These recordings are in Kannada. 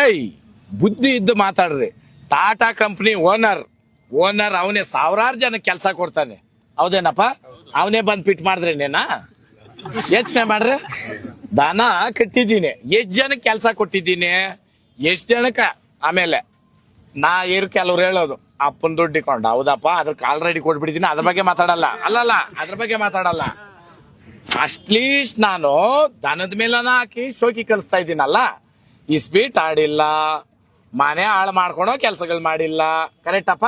ಏಯ್, ಬುದ್ಧಿ ಇದ್ದು ಮಾತಾಡ್ರಿ. ಟಾಟಾ ಕಂಪ್ನಿ ಓನರ್ ಓನರ್ ಅವನೇ ಸಾವಿರಾರು ಜನ ಕೆಲಸ ಕೊಡ್ತಾನೆ. ಹೌದೇನಪ್ಪ? ಅವನೇ ಬಂದು ಪಿಟ್ ಮಾಡಿದ್ರೆ ನೇನಾ? ಯೋಚನೆ ಮಾಡ್ರಿ. ದನ ಕಟ್ಟಿದ್ದೀನಿ. ಎಷ್ಟು ಜನಕ್ಕೆ ಕೆಲಸ ಕೊಟ್ಟಿದ್ದೀನಿ? ಎಷ್ಟು ಜನಕ್ಕ? ಆಮೇಲೆ, ನಾ ಏರ್ ಕೆಲವ್ರು ಹೇಳೋದು, ಅಪ್ಪನ್ ದುಡ್ಡು ಇಕ್ಕೊಂಡು ಹೌದಪ್ಪ ಅದಕ್ಕೆ ಆಲ್ರೆಡಿ ಕೊಟ್ಬಿಟ್ಟಿದ್ದೀನಿ ಅದ್ರ ಬಗ್ಗೆ ಮಾತಾಡಲ್ಲ. ಅಲ್ಲಲ್ಲ ಅದ್ರ ಬಗ್ಗೆ ಮಾತಾಡಲ್ಲ. ಅಟ್ಲೀಸ್ಟ್ ನಾನು ದನದ ಮೇಲನ ಹಾಕಿ ಶೋಕಿ ಕಲಿಸ್ತಾ ಇದ್ದೀನಲ್ಲ. ಈ ಸ್ಪೀಟ್ ಆಡಿಲ್ಲ, ಮನೆ ಹಾಳು ಮಾಡ್ಕೊಳೋ ಕೆಲ್ಸಗಳು ಮಾಡಿಲ್ಲ. ಕರೆಕ್ಟಪ್ಪ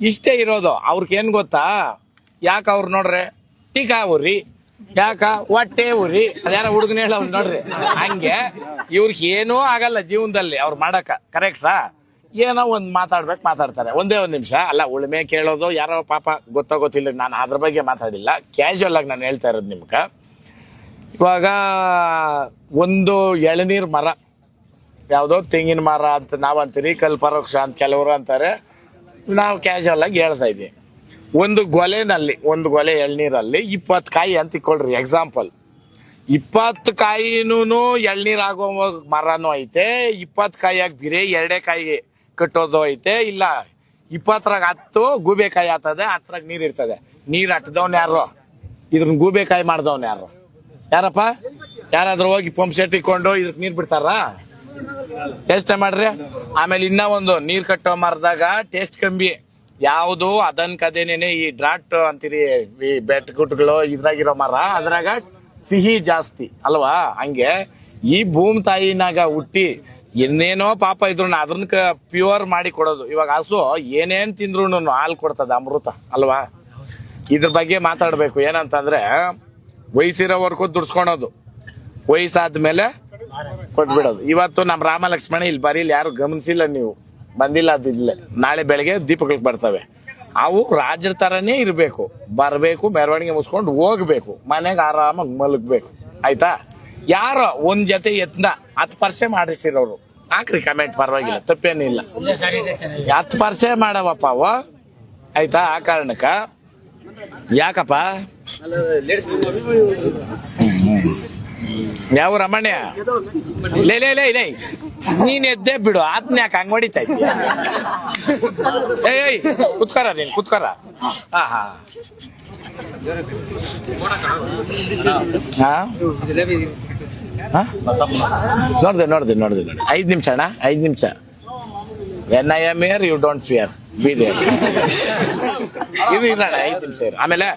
ಇಷ್ಟೇ ಇರೋದು. ಅವ್ರಿಗೆ ಏನ್ ಗೊತ್ತಾ? ಯಾಕ ಅವ್ರು ನೋಡ್ರಿ? ಟೀಕಾ ಊರಿ ಯಾಕ? ಹೊಟ್ಟೆ ಊರಿ ಅದ್ಯಾರ ಹುಡುಗನ ಹೇಳ ನೋಡ್ರಿ. ಹಂಗೆ ಇವ್ರಿಗೆ ಏನೂ ಆಗಲ್ಲ ಜೀವನದಲ್ಲಿ ಅವ್ರು ಮಾಡಕ. ಕರೆಕ್ಟಾ ಏನೋ ಒಂದ್ ಮಾತಾಡ್ಬೇಕು ಮಾತಾಡ್ತಾರೆ. ಒಂದೇ ಒಂದ್ ನಿಮಿಷ. ಅಲ್ಲ, ಉಳುಮೆ ಕೇಳೋದು ಯಾರೋ ಪಾಪ ಗೊತ್ತೋ ಗೊತ್ತಿಲ್ಲ. ನಾನು ಅದ್ರ ಬಗ್ಗೆ ಮಾತಾಡಿಲ್ಲ. ಕ್ಯಾಶುವಲ್ ಆಗಿ ನಾನು ಹೇಳ್ತಾ ಇರೋದು ನಿಮ್ಗ. ಇವಾಗ ಒಂದು ಎಳನೀರ್ ಮರ. ಯಾವುದೋ ತೆಂಗಿನ ಮರ ಅಂತ ನಾವು ಅಂತೀರಿ ಕಲ್ಪರೋಕ್ಷ ಅಂತ ಕೆಲವರು ಅಂತಾರೆ. ನಾವು ಕ್ಯಾಶುವಲ್ ಆಗಿ ಹೇಳ್ತಾ ಇದ್ದೀವಿ ಒಂದು ಗೊಲೆನಲ್ಲಿ, ಒಂದು ಗೊಲೆ ಎಳ್ನೀರಲ್ಲಿ ಇಪ್ಪತ್ತು ಕಾಯಿ ಅಂತ ಇಕ್ಕೊಳ್ರಿ ಎಕ್ಸಾಂಪಲ್ ಇಪ್ಪತ್ತು ಕಾಯಿನೂ ಎಳ್ನೀರು ಆಗೋ ಮರನೂ ಐತೆ, ಇಪ್ಪತ್ತು ಕಾಯಿಯಾಗಿ ಬಿರೆ ಎರಡೇ ಕಾಯಿ ಕಟ್ಟೋದು ಐತೆ, ಇಲ್ಲ ಇಪ್ಪತ್ತರಾಗ ಹತ್ತು ಗೂಬೆಕಾಯಿ ಆತದೆ ಹತ್ತರಾಗ ನೀರು ಇರ್ತದೆ. ನೀರು ಹಟ್ಟದವ್ನ ಯಾರು? ಇದ್ರ ಗೂಬೆಕಾಯಿ ಮಾಡ್ದವ್ನು ಯಾರು? ಯಾರಪ್ಪ? ಯಾರಾದ್ರೂ ಹೋಗಿ ಪಂಪ್ ಸೆಟ್ ಇಕ್ಕೊಂಡು ಇದಕ್ಕೆ ನೀರು ಬಿಡ್ತಾರ? ಟೇಸ್ಟ್ ಮಾಡ್ರಿ? ಆಮೇಲೆ ಇನ್ನ ಒಂದು ನೀರ್ ಕಟ್ಟೋ ಮರದಾಗ ಟೇಸ್ಟ್ ಕಮ್ಮಿ. ಯಾವುದು ಅದನ್ ಕದೇನೇನೆ ಈ ಡ್ರಾಟ್ ಅಂತೀರಿ, ಈ ಬೆಟ್ ಗುಟ್ಗಳು ಇದ್ರಾಗಿರೋ ಮರ, ಅದ್ರಾಗ ಸಿಹಿ ಜಾಸ್ತಿ, ಅಲ್ವಾ? ಹಂಗೆ ಈ ಭೂಮಿ ತಾಯಿನಾಗ ಹುಟ್ಟಿ ಇನ್ನೇನೋ ಪಾಪ ಇದ್ರು ಅದನ್ನ ಪ್ಯೂರ್ ಮಾಡಿ ಕೊಡೋದು. ಇವಾಗ ಹಸು ಏನೇನ್ ತಿಂದ್ರು ಹಾಲು ಕೊಡ್ತದ ಅಮೃತ, ಅಲ್ವಾ? ಇದ್ರ ಬಗ್ಗೆ ಮಾತಾಡ್ಬೇಕು. ಏನಂತಂದ್ರೆ ವಯಸ್ಸಿರೋವರೆಗೂ ದುಡ್ಸ್ಕೊಳೋದು. ವಯಸ್ಸಾದ್ಮೇಲೆ ಕೊಟ್ಬಿಡೋದು ಇವತ್ತು ನಮ್ಮ ರಾಮ ಲಕ್ಷ್ಮಣ ಇಲ್ಲಿ ಬರೀಲಿ ಯಾರು ಗಮನಿಸಿಲ್ಲ ನೀವು. ಬಂದಿಲ್ಲ ಅದಿಲ್ಲ ನಾಳೆ ಬೆಳಗ್ಗೆ ದೀಪಗಳಿಗೆ ಬರ್ತವೆ. ಅವು ರಾಜರ ತರನೇ ಇರಬೇಕು. ಬರಬೇಕು, ಮೆರವಣಿಗೆ ಮುಗಿಸ್ಕೊಂಡು ಹೋಗ್ಬೇಕು. ಮನೆಗೆ ಆರಾಮಾಗಿ ಮಲಗ್ಬೇಕು. ಆಯ್ತಾ? ಯಾರೋ ಒಂದ್ ಜೊತೆ ಎತ್ನ ಹತ್ತು ಪರ್ಸೆ ಮಾಡಿಸಿರೋರು. ಹಾಕ್ರಿ ಕಮೆಂಟ್ ಪರವಾಗಿಲ್ಲ. ತಪ್ಪೇನಿಲ್ಲ ಹತ್ತು ಪರ್ಸೆ ಮಾಡವಪ್ಪ ಅವ ಆಯ್ತಾ? ಆ ಕಾರಣಕ್ಕ. ಯಾಕಪ್ಪ? ಯಾವ ರಮಣ್ಯ? ಲೇ ಲೇ ಲೇ ಲೇ. ನೀನ್ ಎದ್ದೆ ಬಿಡು ಆತ್ನ ಯಾಕೆ ಹಂಗ್ ಹೊಡಿತಾ ಏಯ್ ಕುತ್ಕರ ನೀನ್, ಕುತ್ಕರ. ಹಾ ಹಾ? ನೋಡ್ದೆ ನೋಡ್ದೆ ನೋಡ್ದೆ ನೋಡಿ ಐದ್ ನಿಮಿಷ ಅಣ್ಣ, ಐದ್ ನಿಮಿಷ. When I am here you don't fear be there ಇದು ಇಲ್ಲ ಐದ್ ನಿಮಿಷ ಇರ. ಆಮೇಲೆ